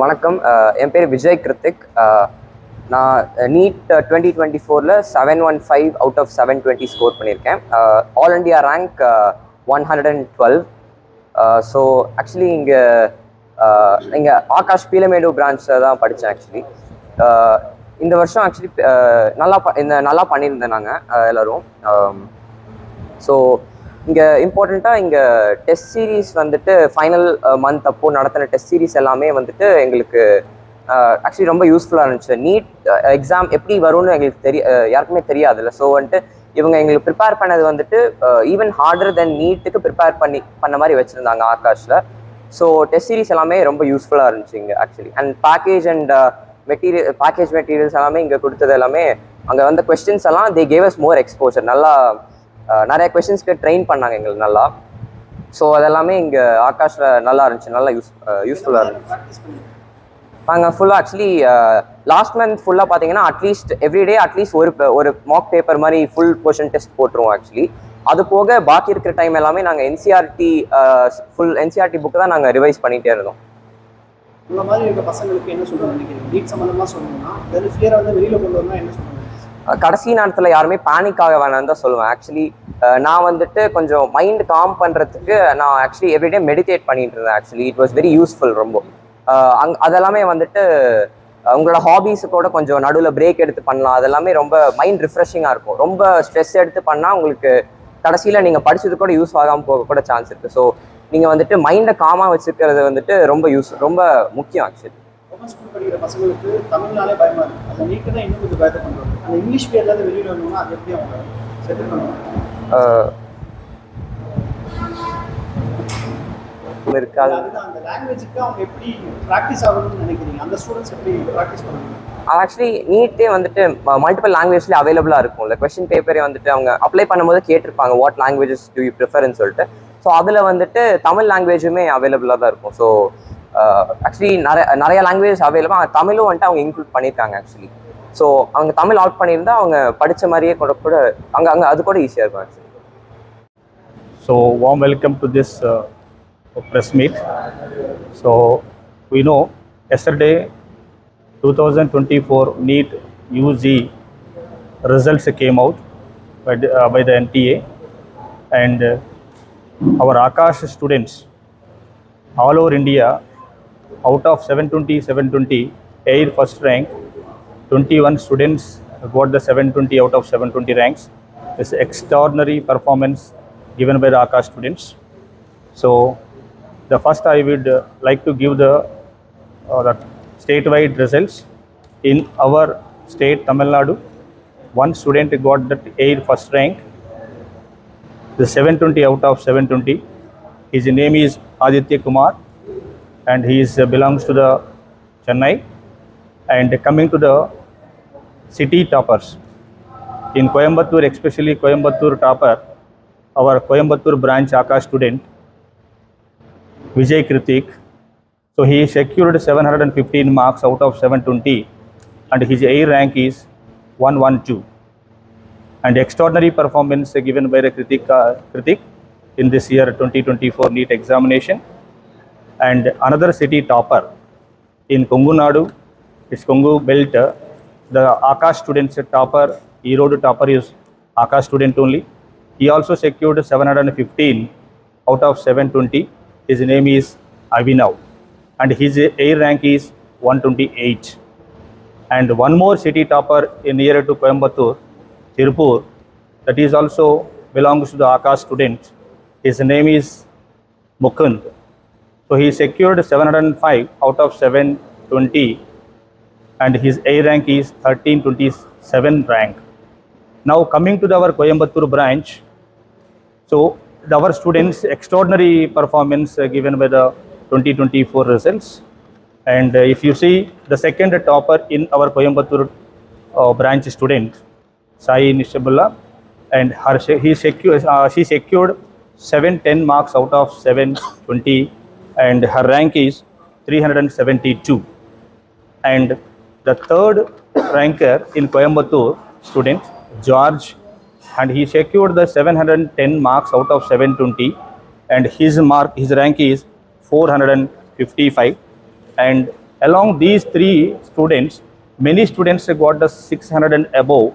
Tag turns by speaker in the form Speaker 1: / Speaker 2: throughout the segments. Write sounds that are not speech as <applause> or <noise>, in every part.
Speaker 1: வணக்கம். என் பேர் விஜய் கிருத்திக். நான் நீட் டுவெண்ட்டி டுவெண்ட்டி ஃபோரில் seven one five out of seven twenty score பண்ணியிருக்கேன். All India rank one hundred and twelve so actually இங்கே இங்கே ஆகாஷ் பீலமேடு பிரான்ச்சில் தான் படித்தேன் ஆக்சுவலி இந்த வருஷம் ஆக்சுவலி நல்லா ப இந்த நல்லா பண்ணியிருந்தேன் நாங்கள் எல்லோரும். ஸோ இங்கே இம்பார்ட்டண்ட்டாக இங்கே டெஸ்ட் சீரீஸ் வந்துட்டு ஃபைனல் மந்த் அப்போ நடத்தின டெஸ்ட் சீரீஸ் எல்லாமே வந்துட்டு எங்களுக்கு ஆக்சுவலி ரொம்ப யூஸ்ஃபுல்லாக இருந்துச்சு. நீட் எக்ஸாம் எப்படி வரும்னு எங்களுக்கு தெரிய யாருக்குமே தெரியாதுல்ல. ஸோ வந்துட்டு இவங்க எங்களுக்கு ப்ரிப்பேர் பண்ணது வந்துட்டு ஈவன் ஹார்டர் தென் நீட்டுக்கு ப்ரிப்பேர் பண்ணி பண்ண மாதிரி வச்சுருந்தாங்க ஆகாஷில். ஸோ டெஸ்ட் சீரிஸ் எல்லாமே ரொம்ப யூஸ்ஃபுல்லாக இருந்துச்சு இங்கே actually and package and material package materials எல்லாமே இங்கே கொடுத்தது எல்லாமே அங்கே வந்த கொஸ்டின்ஸ் எல்லாம் they gave us more exposure நல்லா நிறைய கொஷின்ஸ்க்கு ட்ரெயின் பண்ணாங்க எங்களுக்கு நல்லா. ஸோ அதெல்லாமே இங்கே ஆகாஷில் நல்லா இருந்துச்சு நல்லா யூஸ் யூஸ்ஃபுல்லாக இருந்துச்சு. நாங்கள் ஃபுல்லாக ஆக்சுவலி லாஸ்ட் மந்த் ஃபுல்லாக பார்த்தீங்கன்னா அட்லீஸ்ட் எவ்ரிடே அட்லீஸ்ட் ஒரு ஒரு மாக் பேப்பர் மாதிரி ஃபுல் போர்ஷன் டெஸ்ட் போட்டுருவோம் ஆக்சுவலி அது போக பாக்கி இருக்கிற டைம் எல்லாமே நாங்கள் என்சிஆர்டி ஃபுல் என்சிஆர்டி புக்கு தான் நாங்கள் ரிவைஸ் பண்ணிகிட்டே இருந்தோம்.
Speaker 2: இந்த மாதிரி இருக்க பசங்களுக்கு என்ன சொல்ல நினைக்கிறீங்க? நீட் சம்மந்தமாக சொல்லணும்னா வெறும் ஃபியரை வந்து வெளியில் கொண்டு வரணும் என்ன
Speaker 1: சொல்லணும் கடைசி நேரத்தில் யாருமே பேனிக் ஆக வேணாம்னு தான் சொல்லுவேன். ஆக்சுவலி நான் வந்துட்டு கொஞ்சம் மைண்ட் காம் பண்ணுறதுக்கு நான் ஆக்சுவலி எவ்ரிடே மெடிடேட் பண்ணிட்டு இருந்தேன். Actually it was very useful ரொம்ப. அங் அதெல்லாமே வந்துட்டு உங்களோட ஹாபீஸு கூட கொஞ்சம் நடுவில் பிரேக் எடுத்து பண்ணலாம். அதெல்லாமே ரொம்ப மைண்ட் ரிஃப்ரெஷிங்காக இருக்கும். ரொம்ப ஸ்ட்ரெஸ் எடுத்து பண்ணால் உங்களுக்கு கடைசியில் நீங்கள் படிச்சது கூட யூஸ் ஆகாமல் போக கூட சான்ஸ் இருக்குது ஸோ நீங்கள் வந்துட்டு மைண்டை காமாக வச்சுருக்கிறது வந்துட்டு ரொம்ப யூஸ் ரொம்ப முக்கியம் ஆக்சுவலி
Speaker 2: ஸ்கூல் படிக்கிற பசங்களுக்கு தமிழ்னாலே நீட்டு தான் இன்னும் கொஞ்சம் பயத்தை கொண்டு அந்த இங்கிலீஷ் பேர்லேருந்து வெளியில் வரணும்னா அது எப்படி அவங்க செட்டில் பண்ணுவாங்க?
Speaker 1: இருக்காது
Speaker 2: அந்த லாங்குவேஜுக்கு அவங்க எப்படி ப்ராக்டிஸ் ஆகணும்னு நினைக்கிறீங்க? அந்த ஸ்டூடெண்ட்ஸ் எப்படி ப்ராக்டிஸ் பண்ணணும்
Speaker 1: ஆக்சுவலி நீட்டே வந்துட்டு மல்டிபிள் லாங்குவேஜ்லேயே அவைலபிளாக இருக்கும். இந்த கொஸ்டின் பேப்பரே வந்துட்டு அவங்க அப்ளை பண்ணும்போது கேட்டிருப்பாங்க வாட் லாங்குவேஜஸ் டு யூ ப்ரிஃபர்னு சொல்லிட்டு. ஸோ அதில் வந்துட்டு தமிழ் லாங்குவேஜுமே அவைலபிளாக தான் இருக்கும். ஸோ ஆக்சுவலி நிறைய நிறைய லாங்குவேஜ் அவைலபிள் தமிழும் வந்துட்டு அவங்க இன்க்ளூட் பண்ணியிருக்காங்க ஆக்சுவலி ஸோ அவங்க தமிழ் அவுட் பண்ணியிருந்தா அவங்க படித்த மாதிரியே கூட கூட அங்கே அங்கே அது கூட ஈஸியாக இருக்கும் actually
Speaker 3: So, warm welcome to this uh, press meet. So, we know yesterday 2024 NEET UG results came out by the, uh, by the NTA, and uh, our Akash students all over India, out of 720, 720, air first rank, 21 students got the 720 out of 720 ranks. It's extraordinary performance given by the Akash students. So, the first I would uh, like to give the, uh, the statewide results. In our state, Tamil Nadu, one student got that air first rank, the 720 out of 720. His name is Aditya Kumar, and he is, uh, belongs to the Chennai. And coming to the city toppers, in Coimbatore, especially Coimbatore topper, our Coimbatore branch Akash student, Vijay Kritik. So he secured 715 marks out of 720, and his A rank is 112. And extraordinary performance given by the Kritik, uh, Kritik in this year 2024 NEET examination. And another city topper in Kongu Nadu, it's Kongu belt. uh, The Akash students topper, E-road topper is Akash student only. He also secured 715 out of 720. His name is Avinav, and his A rank is 128. And one more city topper in near to Coimbatore, Tirupur, that is also belongs to the Akash student. His name is Mukund. So he secured 705 out of 720 and his A rank is 1327 rank. Now coming to our Coimbatore branch, so our students extraordinary performance uh, given by the 2024 results. And uh, if you see the second topper in our Coimbatore uh, branch student, Sai Nishabullah, and her, he secured, uh, she secured 710 marks out of 720 and her rank is 372 and the third ranker in Coimbatore student George and he secured the 710 marks out of 720 and his mark his rank is 455 and Along these three students, many students got the 600 and above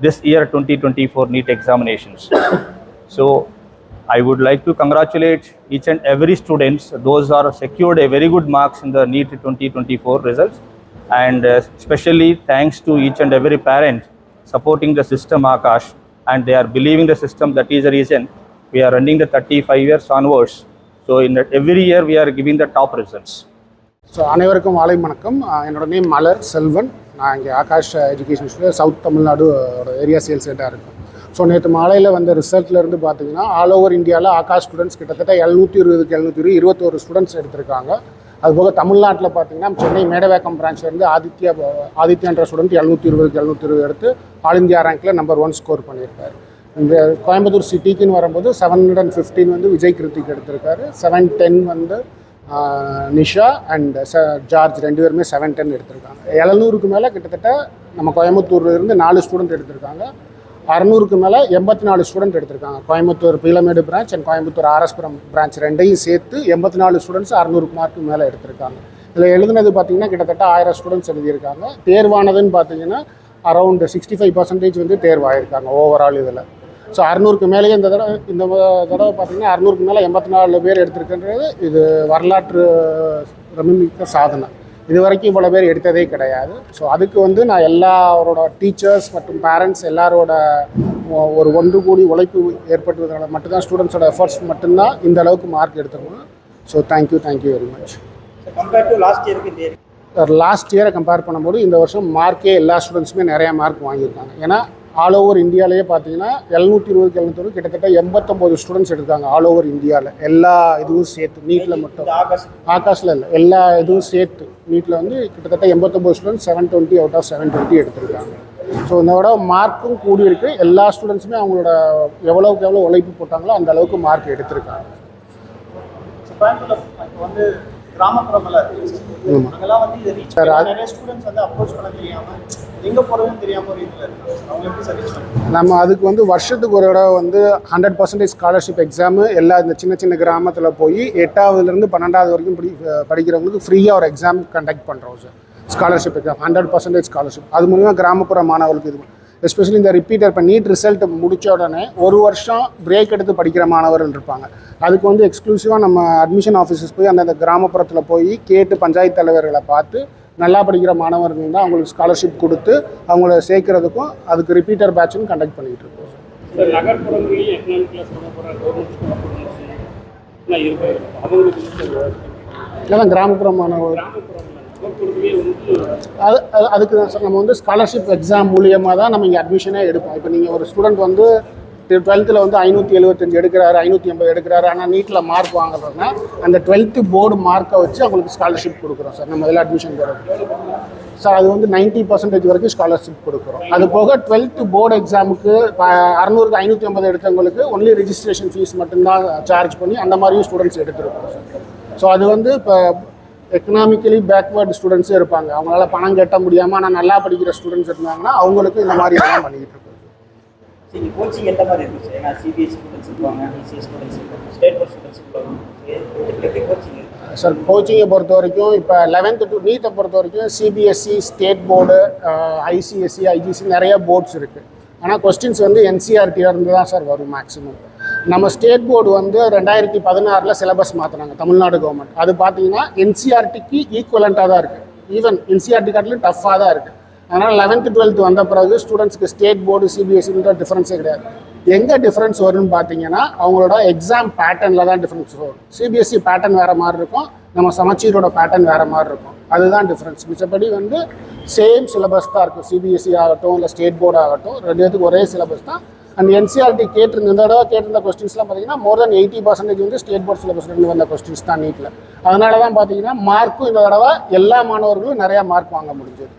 Speaker 3: this year 2024 NEET examinations. <coughs> so I would like to congratulate each and every students. Those are secured a very good marks in the NEET 2024 results. And uh, especially thanks to each and every parent supporting the system Akash and they are believing the system. That is the reason we are running the 35 years onwards. So in that every year we are giving the top results.
Speaker 4: So அனைவருக்கும் மாலை வணக்கம் ஆஹ் என்னோட name Malar Selvan நான் இங்கே Aakash education ஸ்கூலில் south Tamil Nadu area sales ஹெட்டாக இருக்கேன் so நேற்று மாலையில் வந்த ரிசல்ட்ல இருந்து பார்த்தீங்கன்னா ஆல் ஓவர் இந்தியாவில் ஆகாஷ் ஸ்டூடெண்ட்ஸ் கிட்டத்தட்ட எழுநூற்றி இருபதுக்கு எழுநூற்றி இருபது இருபத்தோரு ஸ்டூடெண்ட்ஸ் எடுத்திருக்காங்க அதுபோக தமிழ்நாட்டில் பார்த்தீங்கன்னா சென்னை மேடவேக்கம் பிரான்ச்லேருந்து ஆதித்யா ஆதித்யான்ற ஸ்டூடெண்ட் எழுநூற்றி இருபதுக்கு எழுநூற்றி இருபது எடுத்து ஆல் இந்தியா ரேங்க்கில் நம்பர் ஒன் ஸ்கோர் பண்ணியிருக்காரு. இந்த கோயம்புத்தூர் சிட்டிக்குன்னு வரும்போது செவன் ஹண்ட்ரட் அண்ட் ஃபிஃப்டீன் வந்து விஜய் கிருத்திக் எடுத்திருக்காரு. செவன் டென் வந்து நிஷா அண்ட் ச ஜார்ஜ் ரெண்டு பேருமே செவன் டென் எடுத்திருக்காங்க. எழுநூறுக்கு மேலே கிட்டத்தட்ட நம்ம கோயம்புத்தூர்லேருந்து நாலு ஸ்டூடெண்ட் எடுத்திருக்காங்க. அறநூறுக்கு மேலே எண்பத்தி நாலு ஸ்டூடெண்ட் எடுத்திருக்காங்க. Coimbatore Peelamedu branch and Coimbatore RS Puram branch ரெண்டையும் சேர்த்து எண்பத்தி நாலு ஸ்டூடெண்ட்ஸ் அறநூறுக்கு மார்க்கு மேலே எடுத்திருக்காங்க. இதில் எழுதுனது பார்த்தீங்கன்னா கிட்டத்தட்ட ஆயிரம் ஸ்டூடெண்ட்ஸ் எழுதியிருக்காங்க. தேர்வானதுன்னு பார்த்தீங்கன்னா அரௌண்ட் சிக்ஸ்டி ஃபைவ் பர்சன்டேஜ் வந்து தேர்வாயிருக்காங்க ஓவரால் இதில். ஸோ அறநூறுக்கு மேலேயே இந்த தடவை இந்த தடவை பார்த்தீங்கன்னா அறநூறுக்கு மேலே எண்பத்தி நாலு பேர் எடுத்திருக்கின்றது இது வரலாற்று ரொம்ப மிக்க சாதனை. இது வரைக்கும் இவ்வளோ பேர் எடுத்ததே கிடையாது. ஸோ அதுக்கு வந்து நான் எல்லாரோட டீச்சர்ஸ் மற்றும் பேரண்ட்ஸ் எல்லாரோட ஒரு ஒன்று கூடி உழைப்பு ஏற்பட்டதுனால மட்டும்தான் ஸ்டூடெண்ட்ஸோட எஃபர்ட்ஸ் மட்டும்தான் இந்த அளவுக்கு mark எடுத்துருக்கணும் so thank you thank you very much
Speaker 2: compared to last இயருக்கு
Speaker 4: லாஸ்ட் இயரை கம்பேர் பண்ணும்போது இந்த வருஷம் மார்க்கே எல்லா ஸ்டூடெண்ட்ஸுமே நிறையா மார்க் வாங்கியிருக்காங்க. ஏன்னா ஆல் ஓவர் இந்தியாவிலேயே பார்த்தீங்கன்னா எழுநூற்றி இருபது எழுநூத்தி கிட்டத்தட்ட எண்பத்தொம்போது ஸ்டூடெண்ட்ஸ் எடுத்தாங்க ஆல் ஓவர் இந்தியாவில் எல்லா இதுவும் சேர்த்து நீட்டில் மட்டும். ஆகாஷில் இல்லை எல்லா இதுவும் சேர்த்து நீட்டில் வந்து கிட்டத்தட்ட எண்பத்தொம்போது students seven twenty out of seven twenty எடுத்திருக்காங்க. ஸோ இந்த விட மார்க்கும் கூடி இருக்கு. எல்லா ஸ்டூடெண்ட்ஸுமே அவங்களோட எவ்வளோக்கு எவ்வளோ உழைப்பு போட்டாங்களோ அந்த அளவுக்கு மார்க் எடுத்திருக்காங்க.
Speaker 2: ஸோ கோயம்புத்தூர் இப்போ வந்து கிராமப்புறமெல்லாம் இருக்கு.
Speaker 4: ஆமா.
Speaker 2: அங்கெல்லாம் வந்து இதை ரீச்
Speaker 4: சார், அது-
Speaker 2: நிறைய ஸ்டூடெண்ட்ஸ் வந்து அப்ரோச் பண்ண தெரியாம எங்க போறதுன்னு தெரியாம ஒரு இதுல இருக்காங்க. அவங்க எப்படி சார் ரீச் பண்ணுறாங்க
Speaker 4: நம்ம அதுக்கு வந்து வருஷத்துக்கு ஒரு தடவை வந்து ஹண்ட்ரட் பர்சன்டேஜ் ஸ்காலர்ஷிப் எக்ஸாமு எல்லா இந்த சின்ன சின்ன கிராமத்தில் போய் எட்டாவதுலேருந்து பன்னெண்டாவது வரைக்கும் படி படிக்கிறவங்களுக்கு ஃப்ரீயாக ஒரு எக்ஸாம் கண்டக்ட் பண்ணுறோம் sir. Scholarship exam hundred percentage scholarship அது மூலிமா கிராமப்புற மாணவர்களுக்கு இது எஸ்பெஷலி இந்த ரிப்பீட்டர் இப்போ நீட் ரிசல்ட் முடிச்ச உடனே ஒரு வருஷம் பிரேக் எடுத்து படிக்கிற மாணவர்கள் இருப்பாங்க. அதுக்கு வந்து எக்ஸ்க்ளூசிவாக நம்ம அட்மிஷன் ஆஃபீஸஸ் போய் அந்தந்த கிராமப்புறத்தில் போய் கேட்டு பஞ்சாயத்து தலைவர்களை பார்த்து நல்லா படிக்கிற மாணவர்கள் தான் அவங்களுக்கு ஸ்காலர்ஷிப் கொடுத்து அவங்கள சேர்க்கறதுக்கும் அதுக்கு ரிப்பீட்டர் பேட்சும் கண்டக்ட் பண்ணிகிட்டு இருக்கோம்.
Speaker 5: நகர்ப்புறங்களையும்
Speaker 4: கிராமப்புற மாணவர்கள். அது அது- அதுக்கு தான் சார். நம்ம வந்து ஸ்காலர்ஷிப் எக்ஸாம் மூலியமாக தான் நம்ம இங்கே அட்மிஷனே எடுப்போம். இப்போ நீங்கள் ஒரு ஸ்டூடெண்ட் வந்து டுவெல்த்தில் வந்து ஐநூற்றி எழுபத்தஞ்சு எடுக்கிறாரு ஐநூற்றி ஐம்பது எடுக்கிறாரு ஆனால் நீட்டில் மார்க் வாங்குறதுனா அந்த டுவெல்த்து போர்டு மார்க்கை வச்சு அவங்களுக்கு ஸ்காலர்ஷிப் கொடுக்குறோம் சார். நம்ம இதில் அட்மிஷன் தரோம் சார் அது வந்து நைன்ட்டி பர்சன்டேஜ் வரைக்கும் ஸ்காலர்ஷிப் கொடுக்குறோம். அது போக டுவெல்த்து போர்டு எக்ஸாமுக்கு அறநூறுக்கு ஐநூற்றி ஐம்பது எடுத்தவங்களுக்கு ஒன்லி ரிஜிஸ்ட்ரேஷன் ஃபீஸ் மட்டும்தான் சார்ஜ் பண்ணி அந்த மாதிரியும் ஸ்டூடெண்ட்ஸ் எடுத்துருக்கோம் சார். ஸோ அது வந்து இப்போ எக்கனாமிக்கலி பேக்வேர்டு ஸ்டூடெண்ட்ஸும் இருப்பாங்க. அவங்களால பணம் கட்ட முடியாமல் ஆனால் நல்லா படிக்கிற ஸ்டூடெண்ட்ஸ் இருந்தாங்கன்னா அவங்களுக்கு இந்த மாதிரி எல்லாம் பண்ணிக்கிட்டு இருக்கோம்
Speaker 6: சரி கோச்சிங் எந்த மாதிரி இருக்கு சார் ஏன்னா சிபிஎஸ்சி ஸ்டூடெண்ட்ஸ் இருப்பாங்க ஐசிஎஸ் ஸ்டூடெண்ட்ஸ் இருப்பாங்க ஸ்டேட் போர்ட் ஸ்டூடெண்ட்ஸ் இருப்பாங்க எப்படி கோச்சிங் இருக்கு?
Speaker 4: சார் கோச்சிங்கை பொறுத்த வரைக்கும் இப்போ லெவன்த்து டு நீட்டை பொறுத்த வரைக்கும் CBSE state board ICSE IGC நிறைய போர்ட்ஸ் இருக்குது ஆனால் கொஸ்டின்ஸ் வந்து என்சிஆர்டியாக இருந்து தான் சார் வரும் மேக்ஸிமம் நம்ம ஸ்டேட் போர்டு வந்து ரெண்டாயிரத்தி பதினாறில் சிலபஸ் மாற்றினாங்க தமிழ்நாடு கவர்மெண்ட் அது பார்த்தீங்கன்னா என்சிஆர்டிக்கு ஈக்குவலண்ட்டாக தான் இருக்குது ஈவன் என்சிஆர்டி காட்டிலும் டஃப்பாக தான் இருக்குது அதனால் லெவன்த்து டுவெல்த்து வந்த பிறகு ஸ்டூடெண்ட்ஸ்க்கு ஸ்டேட் போர்டு சிபிஎஸ்சின்ற டிஃப்ரென்ஸே கிடையாது. எங்கே டிஃப்ரென்ஸ் வரும்னு பார்த்தீங்கன்னா அவங்களோட எக்ஸாம் பேட்டர்னில் தான் டிஃப்ரென்ஸ் வரும். சிபிஎஸ்சி பேட்டர்ன் வேறு மாதிரி இருக்கும். நம்ம சமச்சீரோட பேட்டர்ன் வேறு மாதிரி இருக்கும். அதுதான் டிஃப்ரென்ஸ் மிச்சப்படி வந்து சேம் சிலபஸ் தான் இருக்கும். சிபிஎஸ்சி ஆகட்டும் இல்லை ஸ்டேட் போர்டு ஆகட்டும் ரெண்டு பேத்துக்கு ஒரே சிலபஸ் தான் அண்ட் என்சிஆர்டி கேட்டிருந்த இந்த தடவை கேட்டிருந்த கொஸ்டின்ஸ்லாம் பார்த்தீங்கன்னா மோர் தென் எயிட்டி பர்சன்டேஜ் வந்து ஸ்டேட் போர்ட் சிலபஸ்லேருந்து வந்த கொஸ்டின்ஸ் தான் நீட்டில் அதனால தான் பார்த்தீங்கன்னா மார்க்கும் இந்த தடவை எல்லா மாணவர்களும் நிறையா மார்க் வாங்க முடிஞ்சது.